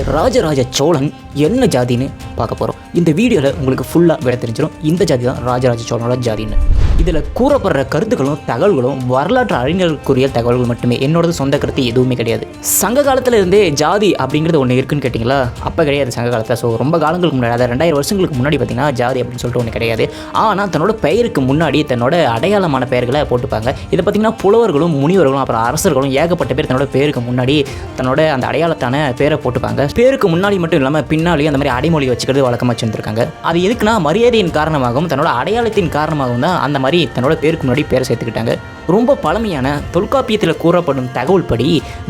ராஜராஜ சோழன் என்ன ஜாதின்னு பார்க்க போகிறோம் இந்த வீடியோவில் உங்களுக்கு ஃபுல்லாக விட தெரிஞ்சிடும் இந்த ஜாதி தான் ராஜராஜ சோழனோட ஜாதின்னு. இதில் கூறப்படுற கருத்துக்களும் தகவல்களும் வரலாற்று அறிஞர்களுக்குரிய தகவல்கள் மட்டுமே. என்னோடது சொந்த கருத்து எதுவுமே கிடையாது. சங்க காலத்துல இருந்தே ஜாதி அப்படிங்கிறது ஒன்று இருக்குன்னு கேட்டிங்களா? அப்போ கிடையாது சங்க காலத்தில். ஸோ ரொம்ப காலங்களுக்கு முன்னாடி அதாவது ரெண்டாயிரம் வருஷங்களுக்கு முன்னாடி பார்த்தீங்கன்னா ஜாதி அப்படின்னு சொல்லிட்டு ஒன்று கிடையாது. ஆனால் தன்னோட பெயருக்கு முன்னாடி தன்னோட அடையாளமான பெயர்களை போட்டுப்பாங்க. இதை பார்த்தீங்கன்னா புலவர்களும் முனிவர்களும் அப்புறம் அரசர்களும் ஏகப்பட்ட பேர் தன்னோட பேருக்கு முன்னாடி தன்னோட அந்த அடையாளத்தான பேரை போட்டுப்பாங்க. பேருக்கு முன்னாடி மட்டும் இல்லாமல் பின்னாலேயே அந்த மாதிரி அடைமொழி வச்சுக்கிறது வழக்கமாக வச்சுருந்துருக்காங்க. அது எதுக்குன்னா மரியாதையின் காரணமாகவும் தன்னோட அடையாளத்தின் காரணமாகவும் தான் அந்த மாதிரி தன்னோட பேருக்கு முன்னாடி பேரை சேர்த்துக்கிட்டாங்க. ரொம்ப பழமையான தொல்காப்பியத்தில் கூறப்படும் தகவல் படி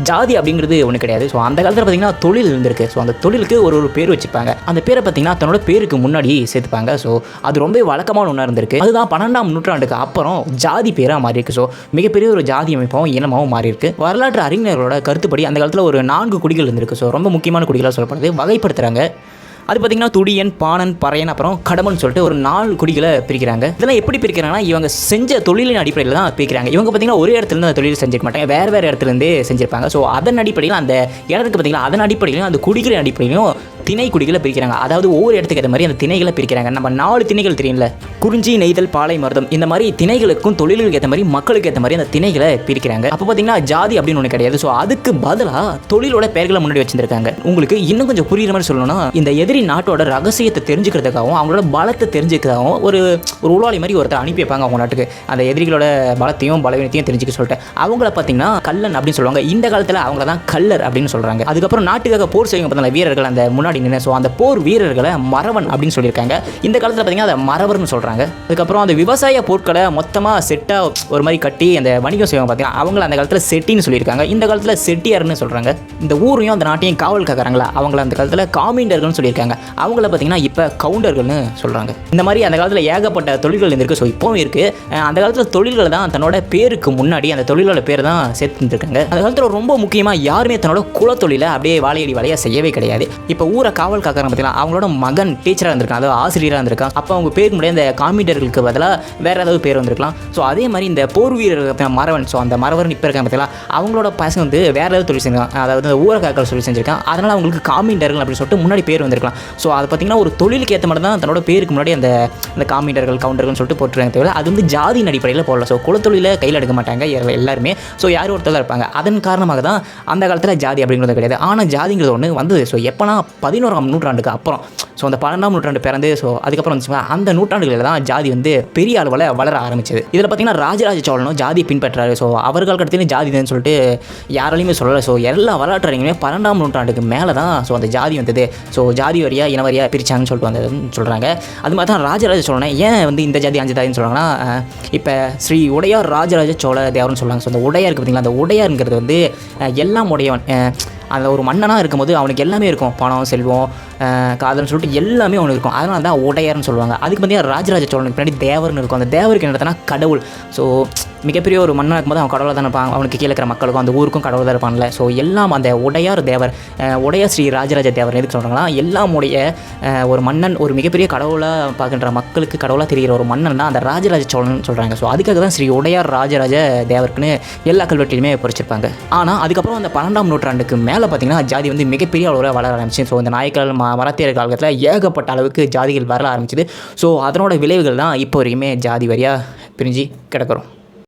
ஜாதி அப்படிங்கிறது ஒன்று கிடையாது. ஸோ அந்த காலத்தில் பார்த்தீங்கன்னா தொழில் இருந்திருக்கு. ஸோ அந்த தொழிலுக்கு ஒரு ஒரு பேர் வச்சுருப்பாங்க அந்த பேரை பார்த்தீங்கன்னா தன்னோட பேருக்கு முன்னாடி சேர்த்துப்பாங்க. ஸோ அது ரொம்ப வழக்கமான ஒன்றா இருந்திருக்கு. அதுதான் பன்னெண்டாம் நூற்றாண்டுக்கு அப்புறம் ஜாதி பேராக மாறி இருக்கு ஸோ மிகப்பெரிய ஒரு ஜாதி அமைப்பாகவும் இனமாகவும் மாறி இருக்கு வரலாற்று அறிஞர்களோட கருத்துப்படி அந்த காலத்தில் ஒரு நான்கு குடிகள் இருந்திருக்கு. ஸோ ரொம்ப முக்கியமான குடிகளாக சொல்லப்படுது. வகைப்படுத்துகிறாங்க அது பார்த்தீங்கன்னா துடியன் பாணன் பறையன் அப்புறம் கடமன் சொல்லிட்டு ஒரு நாலு குடிகளை பிரிக்கிறாங்க. இதெல்லாம் எப்படி பிரிக்கிறாங்கன்னா இவங்க செஞ்ச தொழிலின் அடிப்படையில் தான் பிரிக்கிறாங்க. இவங்க பார்த்தீங்கன்னா ஒரே இடத்துல இருந்து அந்த தொழில் செஞ்சிருக்க மாட்டாங்க. வேறு வேறு இடத்துலேருந்தே செஞ்சிருப்பாங்க. ஸோ அதன் அடிப்படையில் அந்த இடத்துக்கு பார்த்தீங்கன்னா அதன் அடிப்படையிலும் அந்த குடிகளின் அடிப்படையிலும் திணை குடிகளை பிரிக்கிறாங்க. அதாவது ஒவ்வொரு இடத்துக்கு ஏற்ற மாதிரி அந்த திணைகளை பிரிக்கிறாங்க. நம்ம நாலு திணைகள் தெரியும்ல? குறிஞ்சி நெய்தல் பாலை மருதம். இந்த மாதிரி திணைகளுக்கும் தொழில்களுக்கு ஏற்ற மாதிரி மக்களுக்கு ஏற்ற மாதிரி அந்த திணைகளை பிரிக்கிறாங்க. அப்போ பார்த்தீங்கன்னா ஜாதி அப்படின்னு ஒன்று கிடையாது. ஸோ அதுக்கு பதிலாக தொழிலோட பெயர்களை முன்னாடி வச்சிருக்காங்க உங்களுக்கு இன்னும் கொஞ்சம் புரியுற மாதிரி சொல்லணும்னா இந்த எதிரி நாட்டோட ரகசியத்தை தெரிஞ்சுக்கிறதுக்காகவும் அவங்களோட பலத்தை தெரிஞ்சுக்கிறதாகவும் ஒரு ஒரு உருவாளி மாதிரி ஒருத்தர் அனுப்பி வைப்பாங்க அவங்க நாட்டுக்கு. அந்த எதிரிகளோட பலத்தையும் பலவீனத்தையும் தெரிஞ்சுக்க சொல்லிட்டு. அவங்கள பார்த்தீங்கன்னா கல்லன் அப்படின்னு சொல்லுவாங்க. இந்த காலத்தில் அவங்கள தான் கல்லர் அப்படின்னு சொல்கிறாங்க அதுக்கப்புறம் நாட்டுக்காக போர் செய்யும் பார்த்தீங்களா வீரர்கள் அந்த முன்னாடி நின்று ஸோ அந்த போர் வீரர்களை மறவன் அப்படின்னு சொல்லியிருக்காங்க. இந்த காலத்தில் பார்த்தீங்கன்னா அதை மறவர்னு சொல்கிறாங்க அதுக்கப்புறம் அந்த விவசாய பொருட்களை மொத்தமாக செட்டாக ஒரு மாதிரி கட்டி அந்த வணிகம் செய்வாங்க பார்த்தீங்கன்னா அவங்கள அந்த காலத்தில் செட்டின்னு சொல்லியிருக்காங்க. இந்த காலத்தில் செட்டியார்னு சொல்கிறாங்க இந்த ஊரையும் அந்த நாட்டையும் காவல் காக்குறாங்களா அவங்கள அந்த காலத்தில் காமிண்டர்கள்னு சொல்லியிருக்காங்க. அவங்கள பார்த்தீங்கன்னா இப்போ கவுண்டர்கள்னு சொல்கிறாங்க இந்த மாதிரி அந்த காலத்தில் ஏகப்பட்ட தொழில்கள் இருந்திருக்கு. ஸோ இப்போவும் இருக்குது அந்த காலத்தில் தொழில்களை தான் தன்னோட பேருக்கு முன்னாடி அந்த தொழிலோட பேர் தான் சேர்த்துருக்காங்க. அந்த காலத்தில் ரொம்ப முக்கியமாக யாருமே தன்னோட குலத்தொழிலை அப்படியே வாழையடி வாழையாக செய்யவே கிடையாது. இப்போ ஊர் காவல் காக்கிறாங்க பார்த்தீங்கன்னா அவங்களோட மகன் டீச்சராக இருந்திருக்கான். அதாவது ஆசிரியராக இருந்திருக்கான். அப்போ அவங்க பேருக்கு முன்னாடி அந்த காமிடர்களுக்கு பதிலாக வேறு ஏதாவது பேர் வந்திருக்கலாம். ஸோ அதே மாதிரி இந்த போர் வீரர்கள் மரவன் ஸோ அந்த மரவன் இப்போ இருக்காங்க பார்த்தீங்களா அவங்களோட பசங்க வந்து வேறு ஏதாவது தொழில் செஞ்சிருக்காங்க அதாவது இந்த ஊரை காக்கிற தொழில் செஞ்சிருக்கான். அதனால் அவங்களுக்கு காமிண்டர்கள் அப்படின்னு சொல்லிட்டு முன்னாடி பேர் வந்திருக்கலாம். ஸோ அது பார்த்தீங்கன்னா ஒரு தொழிலுக்கு ஏற்ற மாதிரி தான் தன்னோட பேருக்கு முன்னாடி அந்த அந்த காமிண்டர்கள் கவுண்டர்கள்னு சொல்லிட்டு போட்டுருக்காங்க தவிர அது வந்து ஜாதியின் அடிப்படையில் போடல. ஸோ குலத்தொழில கையில் எடுக்க மாட்டாங்க எல்லாருமே. ஸோ யார் ஒருத்தர் தான் இருப்பாங்க. அதன் காரணமாக தான் அந்த காலத்தில் ஜாதி அப்படிங்கிறது கிடையாது. ஆனால் ஜாதிங்கிறது ஒன்று வந்தது. ஸோ எப்போனா பதினோராம் நூற்றாண்டுக்கு அப்புறம். ஸோ அந்த பன்னெண்டாம் நூற்றாண்டு பிறந்து ஸோ அதுக்கப்புறம் வந்துச்சுங்களா அந்த நூற்றாண்டுகளில் தான் ஜாதி வந்து பெரிய அளவில் வளர ஆரம்பிச்சது. இதில் பார்த்தீங்கன்னா ராஜராஜ சோழனும் ஜாதி பின்பற்றாரு. ஸோ அவர்கள் கடத்திலும் ஜாதி தான் சொல்லிட்டு யாராலையுமே சொல்லலை. ஸோ எல்லா வரலாற்று பன்னெண்டாம் நூற்றாண்டுக்கு மேலே தான் ஸோ அந்த ஜாதி வந்தது. ஸோ ஜாதி வரியா இனவரியா பிரிச்சாங்கன்னு சொல்லிட்டு வந்ததுன்னு சொல்கிறாங்க அது மாதிரி தான் ராஜராஜ சோழனை ஏன் வந்து இந்த ஜாதி அஞ்சு ஜாதின்னு சொல்கிறாங்கன்னா இப்போ ஸ்ரீ உடையார் ராஜராஜ சோழ தேவர்னு சொல்லுவாங்க ஸோ அந்த உடையாருக்கு பார்த்தீங்களா அந்த உடையாருங்கிறது வந்து எல்லாம் உடையவன். அந்த ஒரு மன்னனாக இருக்கும்போது அவனுக்கு எல்லாமே இருக்கும். பணம் செல்வம் காதல்னு சொல்லிட்டு எல்லாமே அவனுக்கு இருக்கும். அதனால தான் உடையார்னு சொல்லுவாங்க. அதுக்கு பார்த்தீங்கன்னா ராஜராஜ சோழனுக்கு பின்னாடி தேவர்னு இருக்கும். அந்த தேவருக்கு என்ன கடவுள். ஸோ மிகப்பெரிய ஒரு மன்னன் இருக்கும்போது அவன் கடவுளாக தான் இருப்பான். அவனுக்கு கீழே இருக்கிற மக்களுக்கும் அந்த ஊருக்கும் கடவுள் தான் இருப்பான்ல. ஸோ எல்லாம் அந்த உடையார் தேவர் உடையார் ஸ்ரீ ராஜராஜ தேவர் எதுக்கு சொல்கிறாங்கன்னா எல்லாம் உடைய ஒரு மன்னன் ஒரு மிகப்பெரிய கடவுளாக பார்க்கின்ற மக்களுக்கு கடவுளாக தெரிகிற ஒரு மன்னன் தான் அந்த ராஜராஜ சோழன் சொல்கிறாங்க ஸோ அதுக்காக தான் ஸ்ரீ உடையார் ராஜராஜ தேவருக்குன்னு எல்லா கல்வெட்டிலுமே பொறிச்சிருப்பாங்க. ஆனால் அதுக்கப்புறம் அந்த பன்னெண்டாம் நூற்றாண்டுக்கு மேலே பார்த்தீங்கன்னா ஜாதி வந்து மிகப்பெரிய அளவில் வளர ஆரம்பிச்சு ஸோ இந்த நாயக்கர்கள் ம மரத்தியர் காலத்தில் ஏகப்பட்ட அளவுக்கு ஜாதிகள் வர ஆரம்பிச்சிது. ஸோ அதனோட விளைவுகள் தான் இப்போ வரைக்குமே ஜாதி வரியாக பிரிஞ்சு கிடக்கிறோம்.